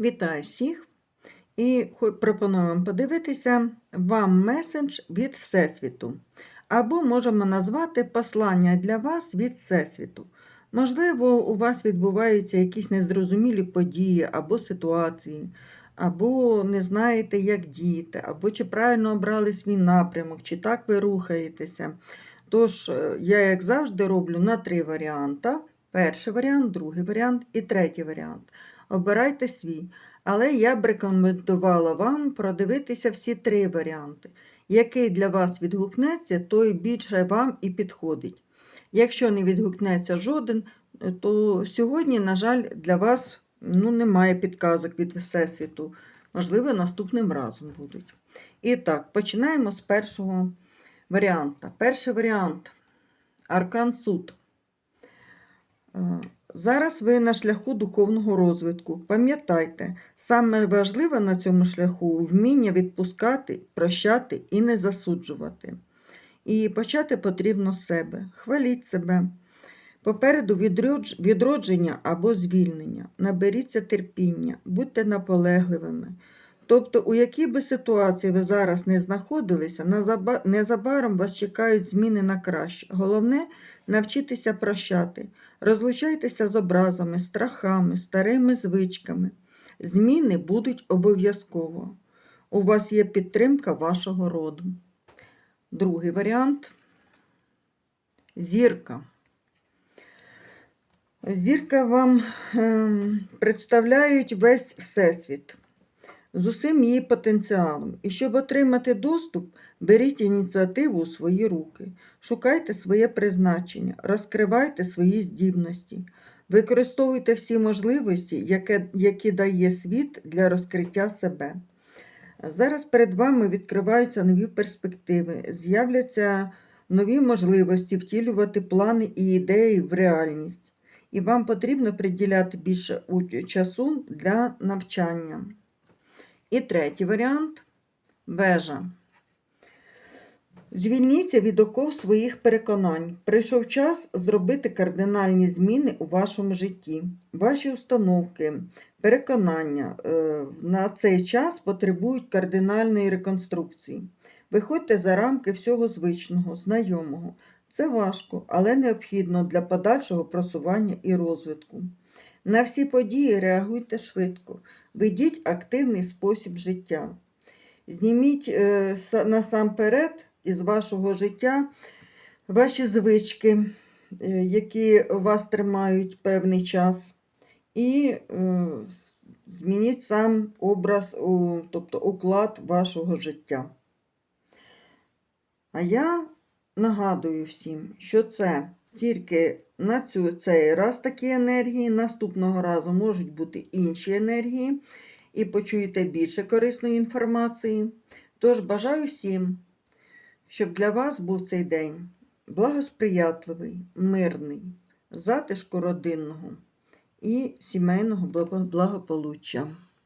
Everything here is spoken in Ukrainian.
Вітаю всіх! І пропоную вам подивитися вам меседж від Всесвіту. Або можемо назвати послання для вас від Всесвіту. Можливо, у вас відбуваються якісь незрозумілі події або ситуації, або не знаєте, як діяти, або чи правильно обрали свій напрямок, чи так ви рухаєтеся. Тож, е, я, як завжди, роблю на три варіанти: перший варіант, другий варіант і третій варіант. Обирайте свій. Але я б рекомендувала вам продивитися всі три варіанти. Який для вас відгукнеться, той більше вам і підходить. Якщо не відгукнеться жоден, то сьогодні, на жаль, для вас ну, немає підказок від Всесвіту. Можливо, наступним разом будуть. І так, починаємо з першого варіанта. Перший варіант Аркан Суд. Зараз ви на шляху духовного розвитку. Пам'ятайте, саме важливе на цьому шляху вміння відпускати, прощати і не засуджувати. І почати потрібно з себе. Хваліть себе. Попереду відродження або звільнення. Наберіться терпіння, будьте наполегливими. Тобто, у якій би ситуації ви зараз не знаходилися, незабаром вас чекають зміни на краще. Головне навчитися прощати. Розлучайтеся з образами, страхами, старими звичками. Зміни будуть обов'язково. У вас є підтримка вашого роду. Другий варіант зірка. Зірка вам ем, представляють весь всесвіт з усім її потенціалом. І щоб отримати доступ, беріть ініціативу у свої руки, шукайте своє призначення, розкривайте свої здібності, використовуйте всі можливості, які дає світ для розкриття себе. Зараз перед вами відкриваються нові перспективи, з'являться нові можливості втілювати плани і ідеї в реальність. І вам потрібно приділяти більше часу для навчання. І третій варіант вежа. Звільніться від оков своїх переконань. Прийшов час зробити кардинальні зміни у вашому житті. Ваші установки, переконання е, на цей час потребують кардинальної реконструкції. Виходьте за рамки всього звичного, знайомого. Це важко, але необхідно для подальшого просування і розвитку. На всі події реагуйте швидко. Ведіть активний спосіб життя. Зніміть е, насамперед із вашого життя ваші звички, е, які вас тримають певний час, і е, змініть сам образ, тобто уклад вашого життя. А я нагадую всім, що це тільки на цю, цей раз такі енергії, наступного разу можуть бути інші енергії, і почуєте більше корисної інформації. Тож бажаю всім, щоб для вас був цей день благосприятливий, мирний, затишку родинного і сімейного благополуччя.